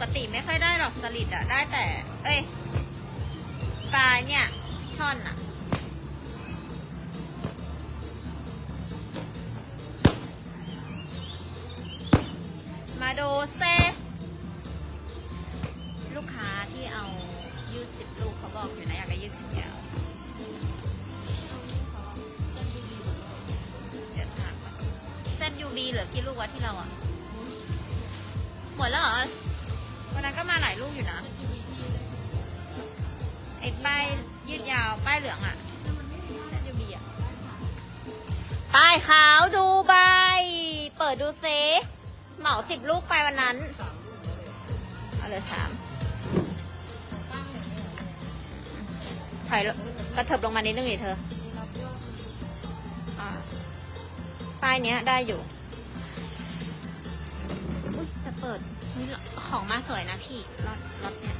ผิดกันนะปกติไม่ค่อยได้หรอกสลิดอะได้แต่ เอ้ยปลาเนี่ยช่อนอะมาดูเซลูกค้าที่เอายืดสิบลูกเขาบอกอยู่นะอยากได้ยืดแขนยาวเดี๋ยวถามก่อเส้นยูบีเหลือกี่ลูกวะที่เราอะหมดแล้วเหรอาหลายลูกอยู่นะ ไอ้ป้ายยืดยาว ป้ายเหลืองอะยูบีอะป้ายขาวดูใบ เปิดดูเซเหมาสิบลูกไปวันนั้น เอาเลือสามถอยกระเถิบลงมานิดนึงดิเธอป้ายเนี้ยได้อยู่อุ้ยจะเปิด ของมาสวยนะพี่รถรถเนี่ย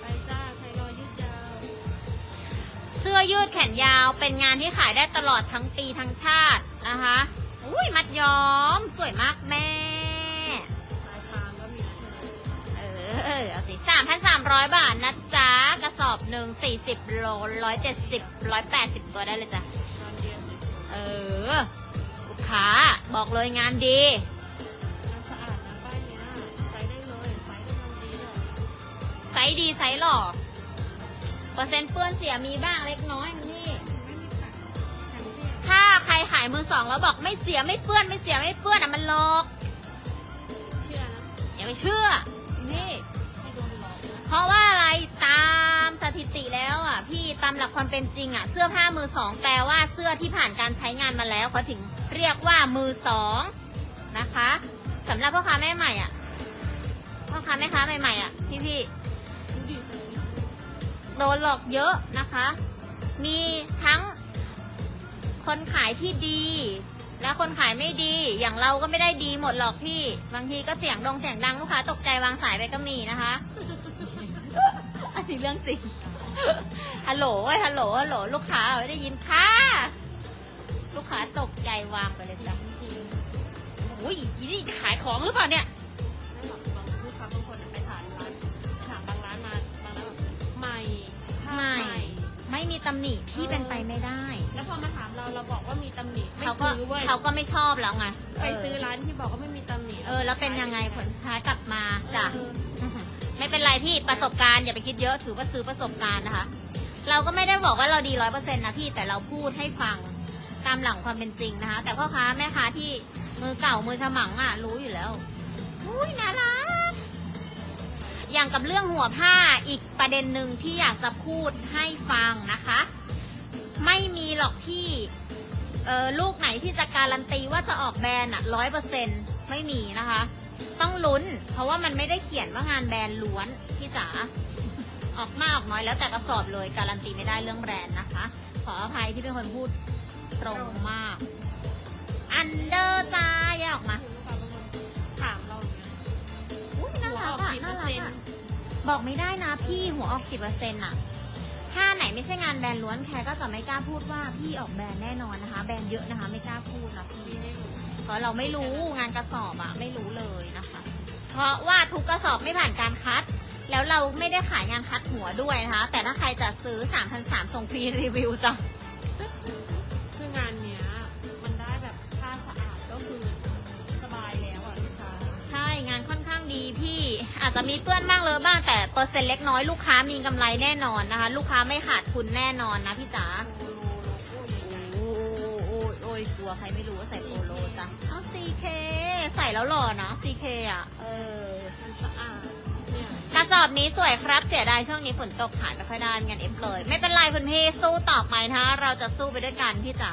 ไปจ้าใครรอยืดยาว เสื้อยืดแขนยาวเป็นงานที่ขายได้ตลอดทั้งปีทั้งชาตินะคะอุ้ยมัดย้อมสวยมากแม่สายพานก็มีเออเอาสิสามพันสามร้อยบาทนะจ๊ะ กระสอบหนึ่งสี่สิบโลร้อยเจ็ดสิบร้อยแปดสิบตัวได้เลยจ้ะเออ ค้า บอกเลยงานดีๆงานสะอาดนะป้ายเนี้ยใช้ได้เลยไซส์กำลังดีเลยไซส์ดีไซส์หล่อเปอร์เซ็นต์เปื้อนเสียมีบ้างเล็กน้อยคุณพี่ ไม่มีปัญหาแถมที่ถ้าใครขายมือสองแล้วบอกไม่เสียไม่เปื้อนไม่เสียไม่เปื้อนอะมันหลอกเชื่อนะอย่าไปเชื่อนี่ ไม่โดนหลอกนะเพราะว่าอะไรตามสถิติแล้วอะพี่ตามหลักความเป็นจริงอะเสื้อผ้ามือสองแปลว่าเสื้อที่ผ่านการใช้งานมาแล้วเขาถึง เรียกว่ามือสองนะคะสำหรับพ่อค้าแม่ใหม่อะพ่อค้าแม่ค้าใหม่ๆอะพี่พี่ๆโดนหลอกเยอะนะคะ มีทั้งคนขายที่ดี และคนขายไม่ดี อย่างเราก็ไม่ได้ดีหมดหรอกพี่ บางทีก็เสียงดงเสียงดังลูกค้าตกใจวางสายไปก็มีนะคะ อันนี้เรื่องจริง ฮัลโหลฮัลโหลฮัลโหลลูกค้าไม่ได้ยินค่ะ ลูกค้าตกใจวางไปเลยจ้ะจริงอุ้ยอีนี่ขายของหรือเปล่าเนี่ยๆไม่หรอกบางลูกค้าบางคนไปถามร้านไปถามบางร้านมาบางร้านแบบใหม่ผ้าใหม่ ไม่มีตำหนิที่เป็นไปไม่ได้ แล้วพอมาถามเราเราบอกว่ามีตำหนิไม่เขาก็ซื้อเว้ยเขาก็ไม่ชอบแล้วไงไปซื้อร้านที่บอกว่าไม่มีตำหนิเออ แล้วเป็นยังไงผลท้ายกลับมาจ้ะ เออไม่เป็นไรพี่ประสบการณ์อย่าไปคิดเยอะถือว่าซื้อประสบการณ์นะคะ เราก็ไม่ได้บอกว่าเราดีร้อยเปอร์เซ็นต์นะพี่แต่เราพูดให้ฟังตามหลังความเป็นจริงนะคะ แต่พ่อค้าแม่ค้าที่มือเก่ามือฉมังอะ รู้อยู่แล้วอุ้ยน่ารักอย่างกับเรื่องหัวผ้าอีกประเด็นหนึ่งที่อยากจะพูดให้ฟังนะคะ ไม่มีหรอกพี่เออลูกไหนที่จะการันตีว่าจะออกแบรนด์อะร้อยเปอร์เซ็นไม่มีนะคะ ต้องลุ้น เพราะว่ามันไม่ได้เขียนว่างานแบรนด์ล้วนพี่จ๋าออกมากออกน้อยแล้วแต่กระสอบเลยการันตีไม่ได้เรื่องแบรนด์นะคะ ขออภัยที่เป็นคนพูด ตรงมาก อันเดอร์จ้าอย่าออกมาลูกค้าบางคนถามเราอย่างเงี้ยอุ้ยน่าหัวรัอกอกอะกี่เปน่าอร์รักเซ็นอะ ต์บอกไม่ได้นะพี่หัวออกกี่เปอร์เซ็นต์อะ ถ้าไหนไม่ใช่งานแบรนด์ล้วนแคร์ก็จะไม่กล้าพูดว่าพี่ออกแบรนด์แน่นอนนะคะ แบรนด์เยอะนะคะ ไม่กล้าพูดนะพี่มีให้ดูเพราะเราไม่รู้งานกระสอบอะไม่รู้เลยนะคะ เพราะว่าทุกกระสอบไม่ผ่านการคัด แล้วเราไม่ได้ขายงานคัดหัวด้วยนะคะ แต่ถ้าใครจะซื้อ3,300ส่งฟรีรีวิวจ้ะ อาจจะมีเปื้อนบ้างเลยบ้างแต่เปอร์เซ็นต์เล็กน้อยลูกค้ามีกำไรแน่นอนนะคะ ลูกค้าไม่ขาดทุนแน่นอนนะพี่จ๋าโอ้โอ้โอ้โอ้ยกลัวใครไม่รู้ว่าใส่โปโลจ้ะเอา CK ใส่แล้วหล่อนะ CK อะเออมันสะอาดเนี่ยกระสอบนี้สวยครับเสียดายช่วงนี้ฝนตกขายไม่ค่อยได้งานเอฟเลย ไม่เป็นไรคุณพี่สู้ต่อไปนะเราจะสู้ไปด้วยกันพี่จ๋า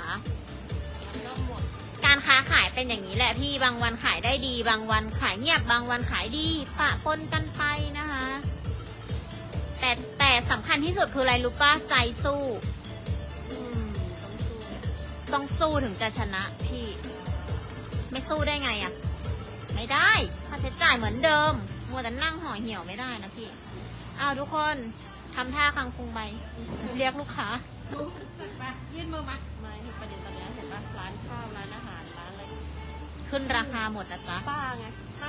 ค้าขายเป็นอย่างนี้แหละพี่บางวันขายได้ดี บางวันขายเงียบบางวันขายดี ปะปนกันไปนะคะ แต่แต่สำคัญที่สุดคืออะไรรู้ปะใจสู้ต้องสู้ถึงจะชนะพี่ ไม่สู้ได้ไงอะไม่ได้ค่าใช้จ่ายเหมือนเดิม มัวแต่นั่งห่อเหี่ยวไม่ได้นะพี่เอาทุกคนทำท่าคังคงใบเรียกลูกค้า ยื่นมือมาไม่ประเด็นตอนนี้เห็นปะร้านข้าวร้านอาหาร ขึ้นราคาหมดนะจ๊ะ ป้าไง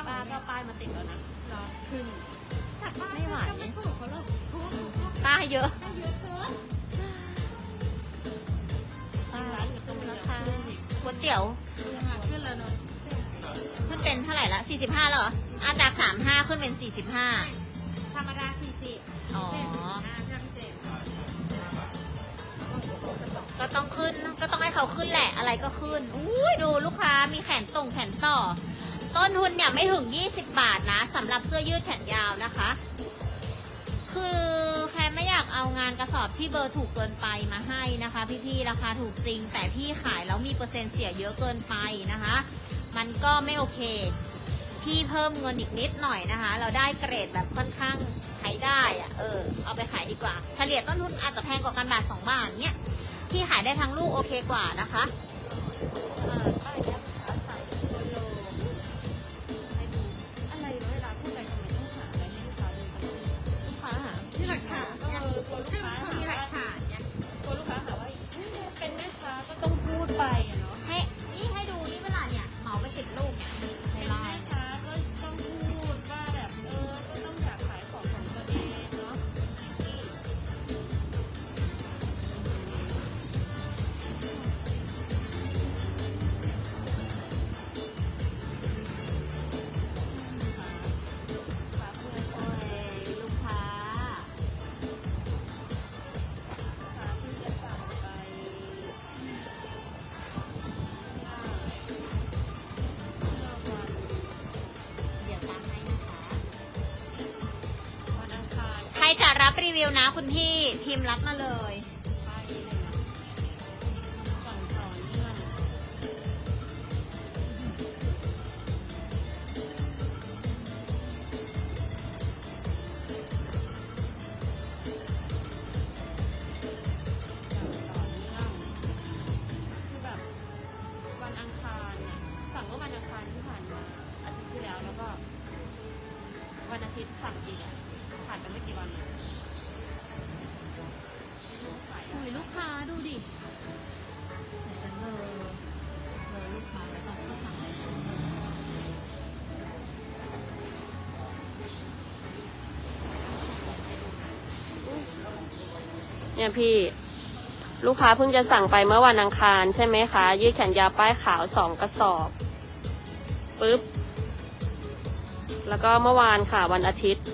ป้าก็ป้ายมาติดแล้วนะรอขึ้นจากป้าไม่ไหวก็ไม่ถูกเขาหรอกถูกถูกถูกป้าเยอะให้เยอะเกินร้านอยู่ตรงราคาก๋วยเตี๋ยวขึ้นแล้วเนาะขึ้นเป็นเท่าไหร่ละ45แล้วเหรออาจาก35ขึ้นเป็น45ธรรมดาสี่สิบอ๋อ ก็ต้องขึ้นก็ต้องให้เขาขึ้นแหละอะไรก็ขึ้นอุ้ยดูลูกค้ามีแขนตรงแขนต่อ ต้นทุนเนี่ยไม่ถึง 20 บาทนะสำหรับเสื้อยืดแขนยาวนะคะ คือแค่ไม่อยากเอางานกระสอบที่เบอร์ถูกเกินไปมาให้นะคะ พี่ๆราคาถูกจริง แต่พี่ขายแล้วมีเปอร์เซ็นต์เสียเยอะเกินไปนะคะ มันก็ไม่โอเค พี่เพิ่มเงินอีกนิดหน่อยนะคะ เราได้เกรดแบบค่อนข้างใช้ได้อะเออเอาไปขายดีกว่า เฉลี่ยต้นทุนอาจจะแพงกว่ากันบาทสองบาทเนี่ย ที่ขายได้ทั้งลูกโอเคกว่านะคะ วิวนะคุณพี่พิมพ์รับมาเล เนี่ยพี่ ลูกค้าเพิ่งจะสั่งไปเมื่อวันอังคารใช่ไหมคะ ยืดแขนยาวป้ายขาวสองกระสอบปึ๊บ แล้วก็เมื่อวานค่ะวันอาทิตย์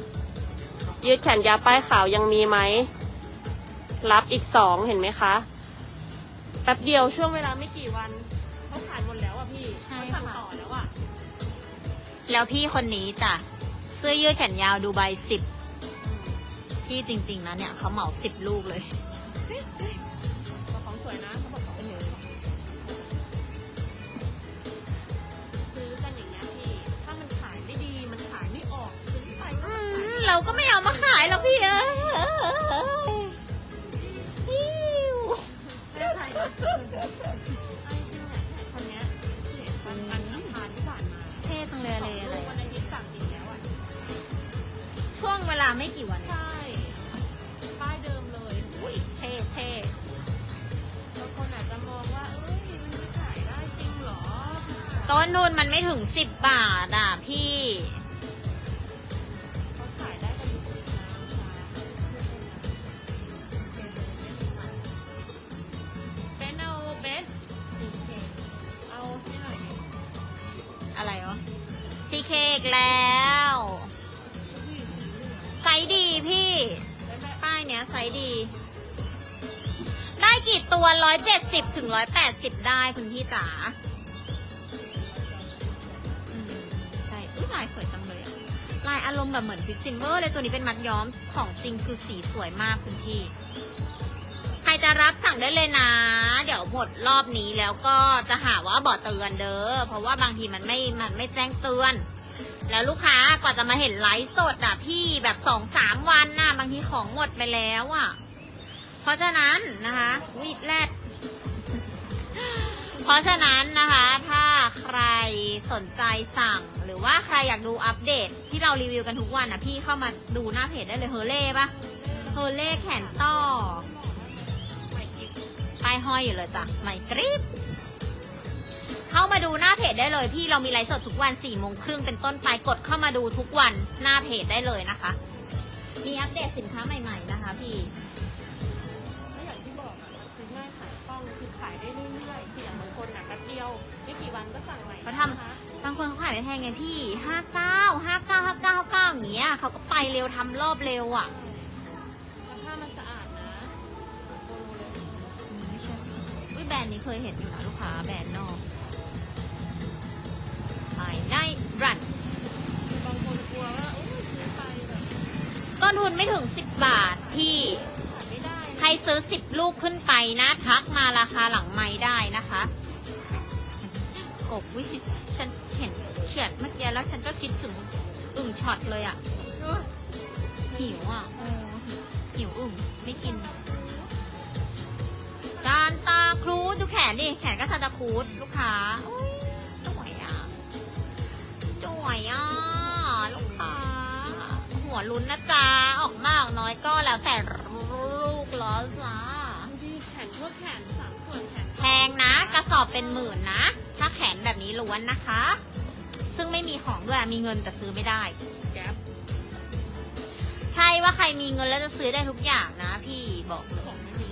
ยืดแขนยาวป้ายขาวยังมีไหม รับอีกสองเห็นไหมคะ แป๊บเดียวช่วงเวลาไม่กี่วันเขาขายหมดแล้วอะพี่ใช่เขาสั่งค่ะต่อแล้วอะ แล้วพี่คนนี้จ้ะเสื้อยืดแขนยาวดูใบสิบพี่จริง ๆนะเนี่ยเขาเหมาสิบลูกเลย บอกของสวยนะเขาบอกของสวยซื้อกันอย่างเงี้ยพี่ ถ้ามันขายไม่ดี มันขายไม่ออก ซื้อไปก็อืขายมเราก็ไม่เอามาขายหรอกพี่เอ้ยอิ๊วไม่ใช่นะไอ้จริงเนี่ยคนเนี้ยเห็นวันวันอังคารที่ผ่านมาเท่จังเลยสเลองยลูกวันอาทิตย์สั่งจริงแล้วอะช่วงเวลาไม่กี่วัน ต้นทุนมันไม่ถึงสิบบาทอะพี่เขาขายได้กันจริงๆนะเป็นเอาเบสเอาให้หน่อยดิอะไรวะซีเคอีกแล้ว ไซส์ดีพี่ได้ไหมป้ายเนี้ยไซส์ดี ได้กี่ตัวร้อยเจ็ดสิบถึงร้อยแปดสิบได้คุณพี่จ๋า อารมณ์แบบเหมือนพิกซินเวอร์เลยตัวนี้เป็นมัดย้อมของจริงคือสีสวยมากคุณพี่ ใครจะรับสั่งได้เลยนะ เดี๋ยวหมดรอบนี้แล้วก็จะหาว่าบอกเตือนเด้อเพราะว่าบางทีมันไม่มันไม่แจ้งเตือน แล้วลูกค้ากว่าจะมาเห็นไลฟ์สดอะพี่แบบสองสามวันน่ะบางทีของหมดไปแล้วอะ เพราะฉะนั้นนะคะวิดแรด เพราะฉะนั้นนะคะถ้าใครสนใจสั่ง หรือว่าใครอยากดูอัปเดตที่เรารีวิวกันทุกวันอะพี่เข้ามาดูหน้าเพจได้เลยเฮเล่ปะโฮเล่แขนต่อป้ายห้อยอยู่เลยจ้ะใหม่กริบเข้ามาดูหน้าเพจได้เลยพี่เรามีไลฟ์สดทุกวัน4ี่โมงครึ่งเป็นต้นไปกดเข้ามาดูทุกวันหน้าเพจได้เลยนะคะ มีอัปเดตสินค้าใหม่ ๆ นะคะพี่ อะมันคือง่ายขายคล่องคือขายได้เรื่อยๆคืออย่างบางคนน่ะแป๊บเดียวไม่กี่วันก็สั่งใหม่เขาทำนะคะบางคนเขาขายไม่แพงไงพี่ห้าเก้าห้าเก้าห้าเก้าเก้าอย่างเงี้ยเขาก็ไปเร็วทำรอบเร็วอะแล้วผ้ามันสะอาดนะโอ้เลยไม่ใช่อุ้ยแบรนด์นี้เคยเห็นอยู่นะลูกค้าแบรนด์นอกไปได้รันบางคนกลัวว่าโอ้ยซื้อไปแบบต้นทุนไม่ถึง 10 บาทพี่ขายไม่ได้ ใครซื้อ 10 ลูกขึ้นไปนะทักมาราคาหลังไม้ได้นะคะกบวิชฉันเห็นเขียนเมื่อกี้แล้วฉันก็คิดถึงอึ่งช็อตเลยอะหิวอะโอ้หิวอึ่งไม่กินซานตาครูดูแขนดิแขนก็ซานตาครูซลูกค้าโอ้ยสวยอะสวยอะลูกค้า หัวลุ้นนะจ๊ะออกมากน้อยก็แล้วแต่ จ้าดีแขนทั่วแขนสามส่วนแขนแพงนะ กระสอบเป็นหมื่นนะ ถ้าแขนแบบนี้ล้วนนะคะ ซึ่งไม่มีของด้วยมีเงินแต่ซื้อไม่ได้ แก๊ปใช่ว่าใครมีเงินแล้วจะซื้อได้ทุกอย่างนะ พี่บอกเลยของไม่มี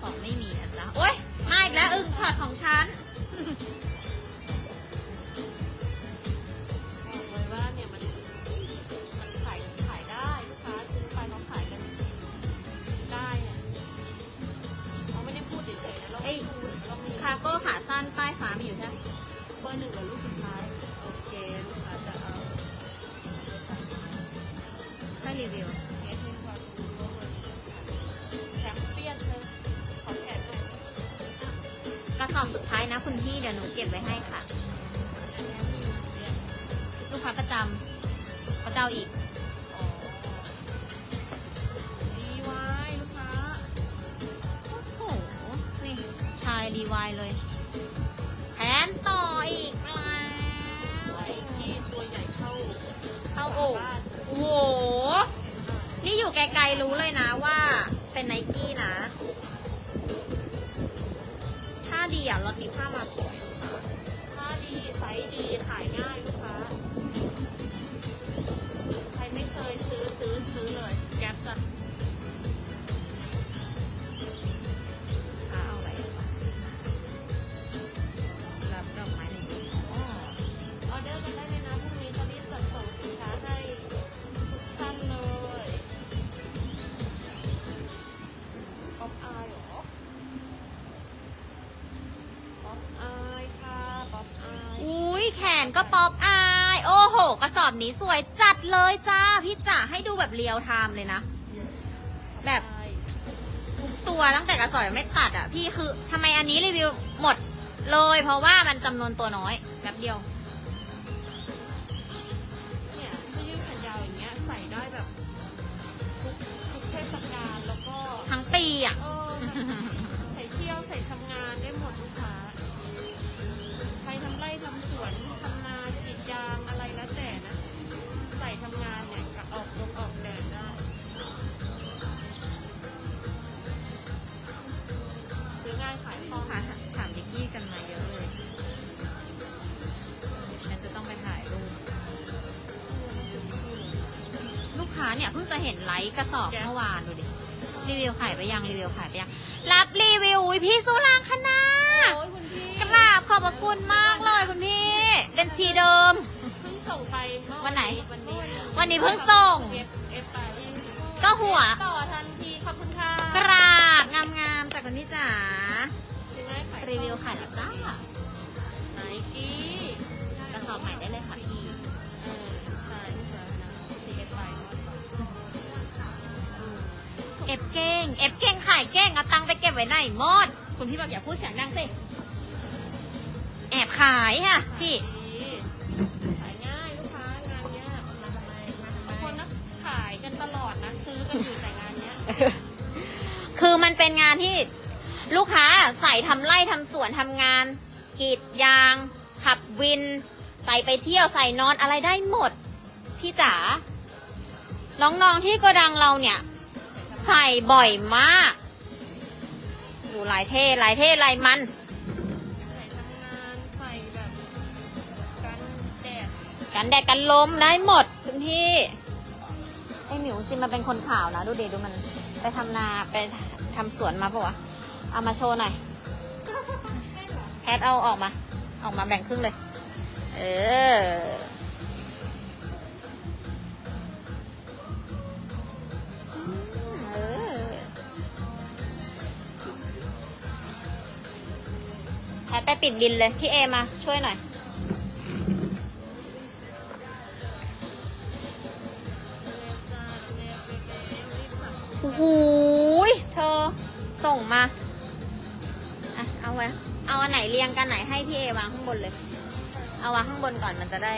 ของไม่มีนะจ๊ะโอ๊ยมาอีกแล้วอึ่งช็อตของฉัน ก้ขาสั้นป้ายฟ้ามีอยู่ใช่ไหมเบอร์หนึ่งกับลูกสุดท้ายโอเคลูกค้าจะเอาให้รีวิวเอสให้ความรู้ว่าเบอร์หนึ่งแชมเปี้ยนเลยขอแขนหน่อยกระสอบสุดท้ายนะคุณพี่เดี๋ยวหนูเก็บไว้ให้ค่ะ อันนี้มีเนี่ยลูกค้าประจำเขาเจ้าอีก ดีวายเลย แผนต่ออีกแล้วที่ตัวใหญ่เข้าเข้าอกโอ้โห นี่อยู่ไกลๆรู้เลยนะว่าเป็นไนกี้นะ ถ้าดีอะเราติดผ้ามาสวยถ้าดีไซส์ดีขายง่าย นี้สวยจัดเลยจ้า พี่จ๋าให้ดูแบบเรียวไทม์เลยนะ แบบอายทุกตัวตั้งแต่กระสอบยังไม่ตัดอะ พี่คือทำไมอันนี้รีวิวหมดเลย เพราะว่ามันจำนวนตัวน้อยแบบเดียว เนี่ยถ้ายืดแขนยาวอย่างเงี้ยใส่ได้แบบทุกทุกเทศกาลแล้วก็ทั้งปีอะ เออใส่เที่ยวใส่ทำงานได้หมดลูกค้าใครทำไร่ทำสวนทำนากรีดยางอะไรแล้วแต่นะใส่ทำงานเนี่ยกับออกลงออกแดดได้ ซื้อง่ายขายคล่องถามถามดิกกี้กันมาเยอะเลยเดี๋ยวฉันจะต้องไปถ่ายรูปลูกค้าเนี่ยเพิ่งจะเห็นไลค์กระสอบเมื่อวานดูดิ รีวิวขายไปยังรีวิวขายไปยัง รับรีวิวอุ๊ยพี่สุรางคณาโอ้ยคุณพี่กราบขอบพระคุณมากเลยคุณพี่บัญชีเดิม เพิ่งส่งไปเมื่อวันไหน วันนี้ วันนี้เพิ่งส่งเอฟเอฟไปก็หัว ต่อทันทีขอบคุณค่ะกราบงามๆจากคุณพี่จ๋าซื้อง่ายขายคล่องรีวิวขายแล้วจ้าไนกี้กระสอบใหม่ได้เลยค่ะพี่เออใช่ใช่นะซีเอฟไปเอฟเก้งเอฟเก้งขายเก้งเอาตังค์ไปเก็บไว้ไหนหมดคุณพี่บอกอย่าพูดเสียงดังสิแอบขายค่ะพี่ ซื้อกันอยู่แต่งานเนี้ยคือมันเป็นงานที่ลูกค้าใส่ทำไร่ทำสวนทำงานกรีดยาง ขับวิน ใส่ไปเที่ยวใส่นอนอะไรได้หมด พี่จ๋าน้องๆที่โกดังเราเนี่ย ใส่บ่อยมากดูลายเท่ลายเท่ลายมันใส่ทำงานใส่แบบกันแดดกันแดดกันลมได้หมดคุณพี่ อหมิวจริงมาเป็นคนข่าวนะ ดูเดดูมันไปทำนาไปทำสวนมาปะวะ เอามาโชว์หน่อยแพทเอาออกมา ออกมาแบ่งครึ่งเลย เออ เออ แพทไปปิดบินเลย พี่เอมาช่วยหน่อย หยเธอส่งมาอะเอาไว้เอาอันไหนเรียงกันไหนให้พี่เอวางข้างบนเลย เอาวางข้างบนก่อนมันจะได้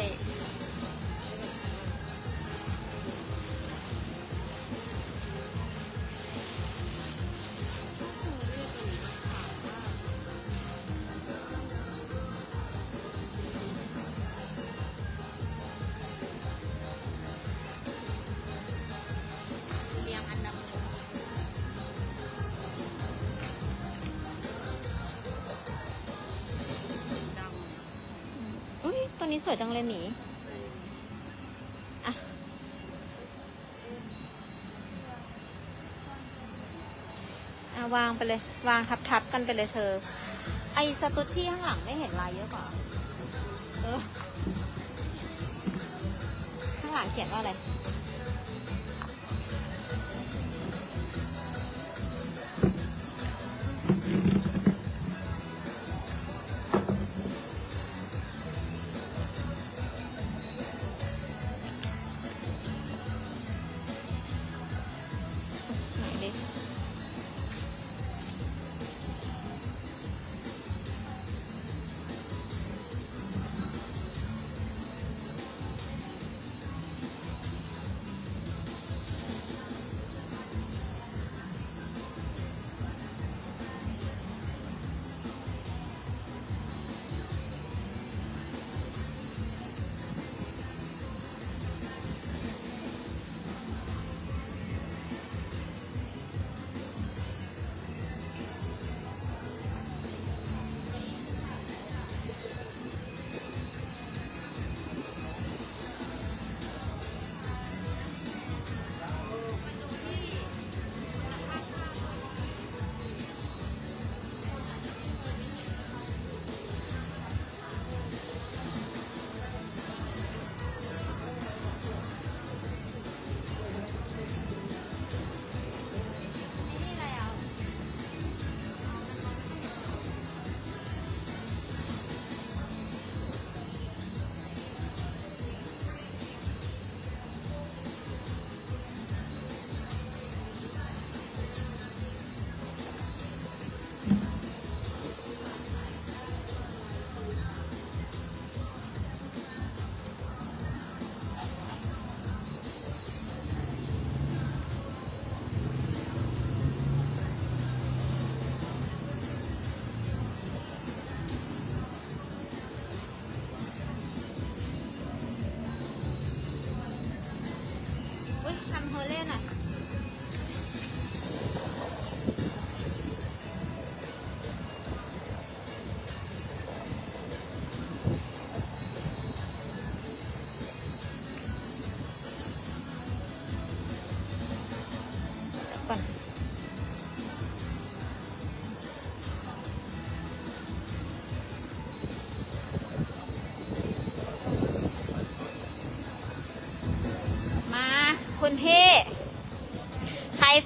นี้สวยจังเลยหมีอะอะวางไปเลยวางทับทับๆกันไปเลยเธอ ไอสตูชที่ข้างหลังไม่เห็นลายเยอะกว่าเออข้างหลังเขียนว่าอะไร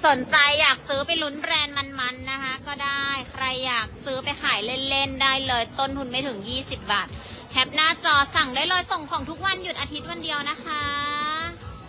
สนใจอยากซื้อไปลุ้นแบรนด์มันๆนะคะ ก็ได้ใครอยากซื้อไปขายเล่นๆได้เลย ต้นทุนไม่ถึง 20 บาท แคปหน้าจอสั่งได้เลยส่งของทุกวันหยุดอาทิตย์วันเดียวนะคะ